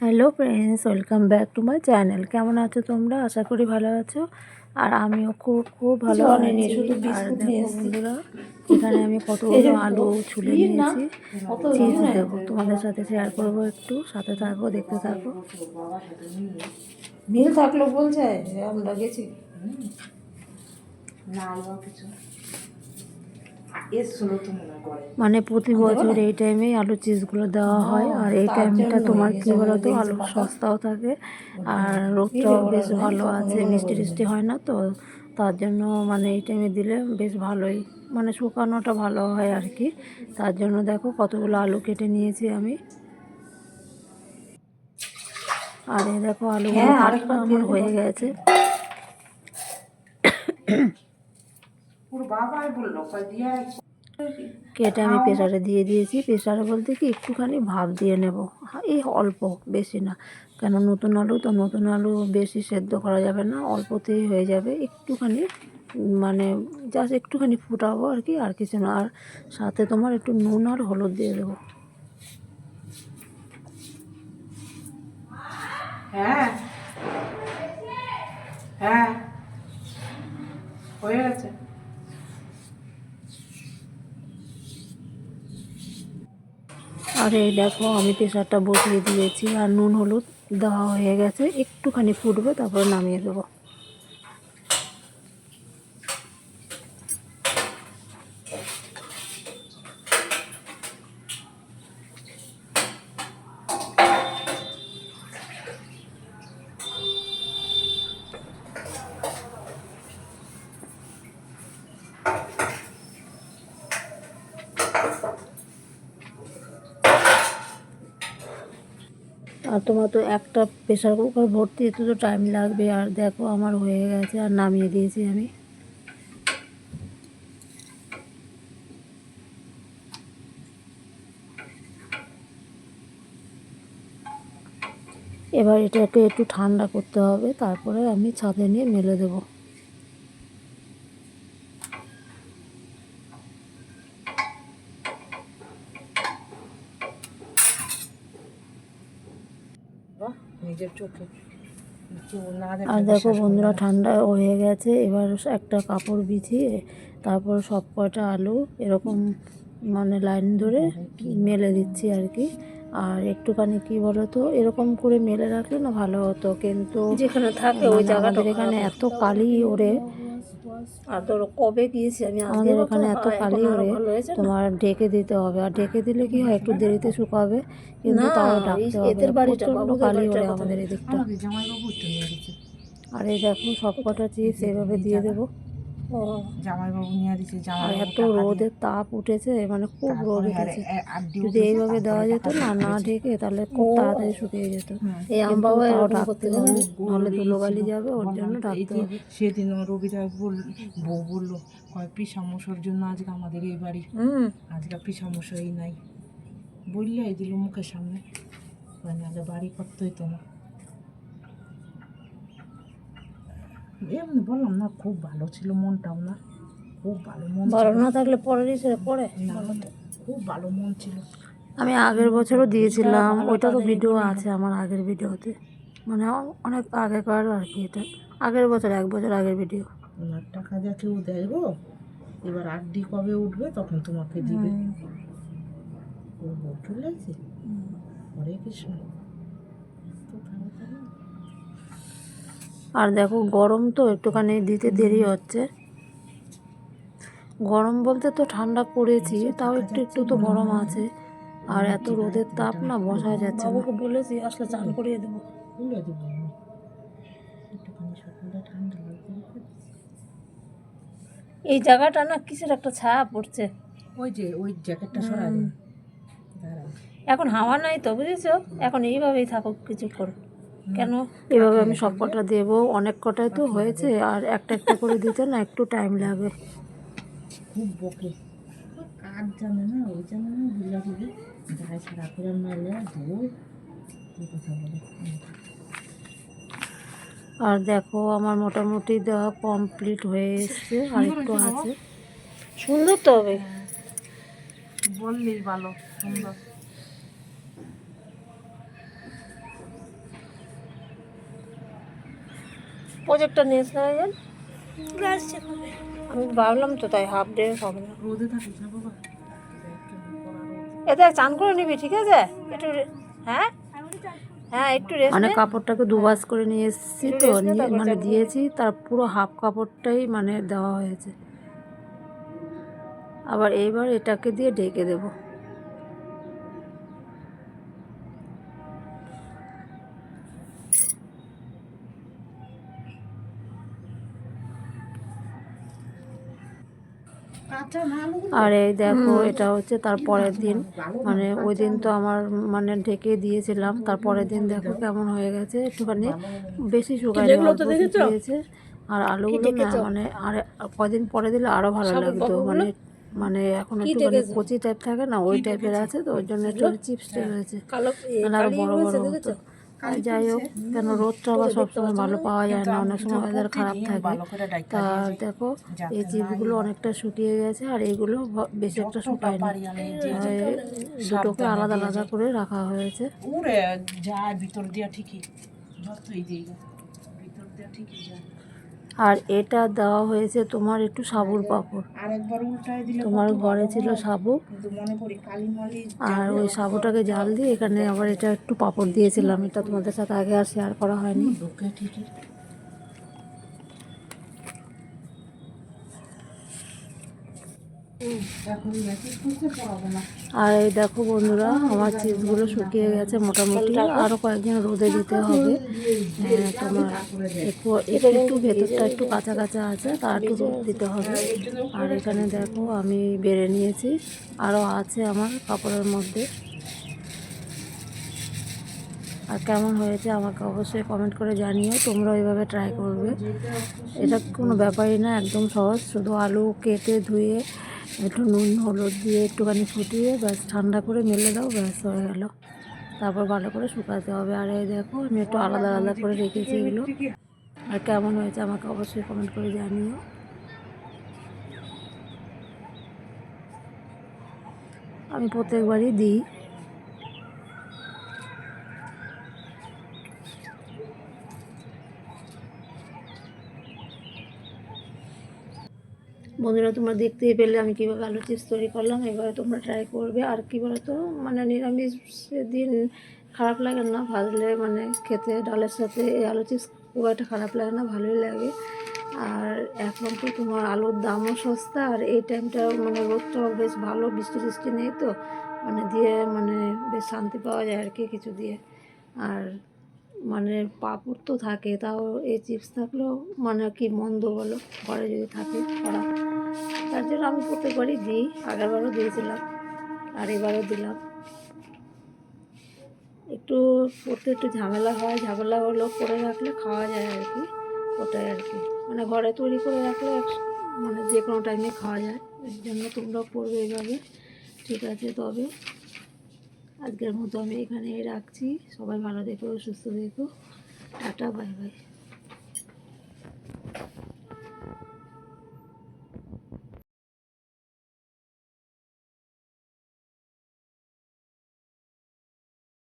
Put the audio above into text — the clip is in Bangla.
Hello friends welcome back to my channel কেমন আছো তোমরা? আশা করি ভালো আছো। আর আমিও খুব খুব ভালো কিছু এখানে আমি কতগুলো আলু ছুলে নিয়েছি। চিজ দেবো তোমাদের সাথে শেয়ার করব একটু সাথে থাকো দেখতে থাকো। মিল থাকল বলছে আমরা গেছি। মানে প্রতি বছর এই টাইমেই আলু চিজগুলো দেওয়া হয়। আর এই টাইমটা তোমার কি জন্য বলো তো আলু সস্তাও থাকে। আর রোগটাও বেশ ভালো আছে। মিষ্টি টিষ্টি হয় না তো তার জন্য মানে এই টাইমে দিলে বেশ ভালোই। মানে শুকানোটা ভালো হয় আর কি। তার জন্য দেখো কতগুলো আলু কেটে নিয়েছি আমি। আর এই দেখো আলুগুলো হ্যাঁ, আমার। হয়ে গেছে। কেটে আমি প্রেশারে দিয়ে দিয়েছি। প্রেশারে বলতে কি, একটুখানি ভাব দিয়ে নেব। এই অল্প, বেশি না। কেন নতুন আলু, তো নতুন আলু বেশি সেদ্ধ করা যাবে না, অল্পতেই হয়ে যাবে। একটুখানি মানে জাস্ট একটুখানি ফুটাবো আর কি, আর কিছু না। আর সাথে তোমার একটু নুন আর হলুদ দিয়ে দেবো। হ্যাঁ। হ্যাঁ। হয়ে গেছে। আর এই দেখো, আমি প্রেশারটা বসিয়ে দিয়েছি আর নুন, হলুদ দেওয়া হয়ে গেছে। একটুখানি ফুটবে, তারপরে নামিয়ে দেবো। আর তোমার তো একটা প্রেশার কুকার ভর্তি একটু তো টাইম লাগবে। আর দেখো আমার হয়ে গেছে, আর নামিয়ে দিয়েছি আমি। এবার এটাকে একটু ঠান্ডা করতে হবে, তারপরে আমি ছাদে নিয়ে মেলে দেবো। নিজের চোখে। আর দেখো বন্ধুরা। ঠান্ডা হয়ে গেছে। এবার একটা কাপড় বিছিয়ে তারপর সব কটা আলু এরকম মানে লাইন ধরে মেলে দিচ্ছি আর কি। আর একটুখানি কি বলো তো এরকম করে মেলে রাখলে না ভালো হতো। কিন্তু যেখানে থাকে ওই মানে জায়গাটা এখানে এত কালি ওরে আর ধরো কবে গিয়েছি? আমি আমাদের ওখানে এত কালি ওরে? তোমার ডেকে দিতে হবে। আর ডেকে দিলে কি হয়? একটু দেরিতে শুকাবে। কিন্তু তাও এই ডাকতে হবে। এদের বাড়িটা, প্রচণ্ড কালি ওরে আমাদের এদিকটা। আর এই দেখো সব কটা চিপস এইভাবে দিয়ে দেবো। জামাইবাবু নিয়ে দিচ্ছে জামাইবাবু এত রোদের তাপ উঠেছে মানে খুব রোদ উঠেছে। যদি এইভাবে দেওয়া যেত না না ঢেকে তাহলে খুব তাড়াতাড়ি শুকিয়ে যেত। এই আম বাবা ডাকতে করতে হবে। নাহলে ধুলোবালি যাবে ওর জন্য ডাকতে। হবে সেদিন রবিরা বল বউ বলল কয় পিসামশার জন্য আজকে আমাদের এই বাড়ি। হুম। আজকে পিসামশাই নাই। বললেই দিল মুখের সামনে। নাহলে বাড়ি করতে হইতো না এমনি বললাম না খুব ভালো ছিল মনটাও না খুব ভালো মন ভালো না থাকলে ছেড়ে পড়ে না, খুব ভালো মন ছিল। আমি আগের বছরও দিয়েছিলাম। ওইটারও ভিডিও আছে আমার আগের ভিডিওতে মানে অনেক আগেকার আর কি এটা। আগের বছর এক বছর আগের ভিডিও ওনার টাকা যা কেউ দেয় গো এবার আড্ডি কবে উঠবে তখন তোমাকে দিবে। ও চলে আছে হরে কৃষ্ণ। আর দেখো গরম তো একটুখানি দিতে দেরি হচ্ছে। গরম বলতে তো ঠান্ডা পড়েছি তাও একটু একটু তো গরম আছে। আর এত রোদের তাপ না বসা যাচ্ছে বাবুকে বলেছি আসলে চান করিয়ে দেবো। এই জায়গাটা না কিসের একটা ছায়া পড়ছে? ওই যে ওই জ্যাকেটটা সরা এখন হাওয়া নাই তো বুঝেছ? এখন এইভাবেই থাকুক কিছুক্ষণ কেন? এভাবে আমি সব কটা দেবো। অনেক কটাই তো হয়েছে। আর একটা একটা করে দিতে না একটু টাইম লাগবে খুব বকে। কাজ জানে না ওই জানে না বুঝলা বুঝি গায়ে সারা করে মারলে দৌড় কথা বলে? আর দেখো আমার মোটামুটি দেওয়া কমপ্লিট হয়ে এসছে। আর একটু আছে। সুন্দর তো হবে। বললেই ভালো সুন্দর। প্রজেক্টটা নিয়েছ না একজন আমি ভাবলাম তো তাই হাফ ডে হবে না। এতে চান করে নিবি ঠিক আছে? একটু হ্যাঁ? হ্যাঁ একটু রেস্ট মানে কাপড়টাকে দুবাস করে নিয়ে এসেছি তো নিয়ে মানে দিয়েছি তার পুরো হাফ কাপড়টাই মানে দেওয়া হয়েছে। আবার এইবার এটাকে দিয়ে ঢেকে দেব। আর এই দেখো এটা হচ্ছে তার পরের দিন। মানে ওই দিন তো আমার মানে ঢেকে দিয়েছিলাম। তার পরের দিন দেখো কেমন হয়ে গেছে। একটুখানি বেশি অল্প শুকিয়েছে। আর আলুগুলো না মানে আর কদিন পরে দিলে আরও ভালো লাগতো। মানে মানে এখন একটুখানি কচি টাইপ থাকে না ওই টাইপের আছে তো ওই জন্য একটু চিপস টাইপ হয়েছে আরও বড় বড় হতো। যাই হোক কেন রোদটা আবার সবসময় ভালো পাওয়া যায় না অনেক সময় ওয়েদার খারাপ থাকে। তা দেখো এই চিপসগুলো অনেকটা শুকিয়ে গেছে আর এইগুলো বেশি একটা শুকায়নি। দুটোকে আলাদা আলাদা করে রাখা হয়েছে। যায় ভিতর দিয়া ঠিকই যতই দিয়ে ভিতর দিয়া ঠিকই যায়। আর এটা দেওয়া হয়েছে তোমার একটু সাবুর পাপড়। তোমার ঘরে ছিল সাবু। আর ওই সাবুটাকে জাল দিয়ে এখানে আবার এটা একটু পাপড় দিয়েছিলাম। এটা তোমাদের সাথে আগে আর শেয়ার করা হয়নি ঢুকে ঠিকই এখন ম্যাসেজ করতে পারব না আর এই দেখো বন্ধুরা আমার চিপসগুলো শুকিয়ে গেছে মোটামুটি। আরও কয়েকদিন রোদে দিতে হবে। হ্যাঁ, তোমার একটু একটু ভেতরটা একটু কাঁচা কাঁচা আছে তার একটু রোদ দিতে হবে। আর এখানে দেখো আমি বেড়ে নিয়েছি। আরও আছে আমার কাপড়ের মধ্যে। আর কেমন হয়েছে আমাকে অবশ্যই কমেন্ট করে জানিও। তোমরা এইভাবে ট্রাই করবে। এটা কোনো ব্যাপারই না একদম সহজ। শুধু আলু কেটে ধুয়ে একটু নুন, হলুদ দিয়ে একটুখানি ফুটিয়ে ব্যাস ঠান্ডা করে মেলে দাও, ব্যাস হয়ে গেল। তারপর ভালো করে শুকাতে হবে। আর এই দেখো, আমি একটু আলাদা আলাদা করে রেখেছি এগুলো। আর কেমন হয়েছে আমাকে অবশ্যই কমেন্ট করে জানিও। আমি প্রত্যেকবারই দিই। বন্ধুরা, তোমরা দেখতেই পেলে আমি কীভাবে আলু চিপস তৈরি করলাম, এবারে তোমরা ট্রাই করবে। আর কী বলতো মানে নিরামিষ দিন খারাপ লাগে না, ভাজলে মানে খেতে, ডালের সাথে এই আলু চিপস খুব একটা খারাপ লাগে না, ভালোই লাগে। আর এখন তো তোমার আলুর দামও সস্তা, আর এই টাইমটা মানে রোদটাও বেশ ভালো, বৃষ্টি টিষ্টি নেই তো মানে দিয়ে মানে বেশ শান্তি পাওয়া যায় আর কি কিছু দিয়ে। আর মানে পাঁপড় তো থাকে, তাও এই চিপস থাকলেও মানে কি মন্দ বলো, ঘরে যদি থাকে করা তার জন্য আমি প্রত্যেকবারই দিই, আগেরবারও দিয়েছিলাম, আর এবারও দিলাম। একটু করতে একটু ঝামেলা হয়, ঝামেলা হলো করে রাখলে খাওয়া যায় আর কি, ওটাই আর কি। মানে ঘরে তৈরি করে রাখলে মানে যে কোনো টাইমে খাওয়া যায়, এর জন্য তোমরাও করবে এইভাবে ঠিক আছে তবে। আজকের মতো আমি এখানে রাখছি। সবাই ভালো দেখো সুস্থ দেখো টাটা বাই বাই।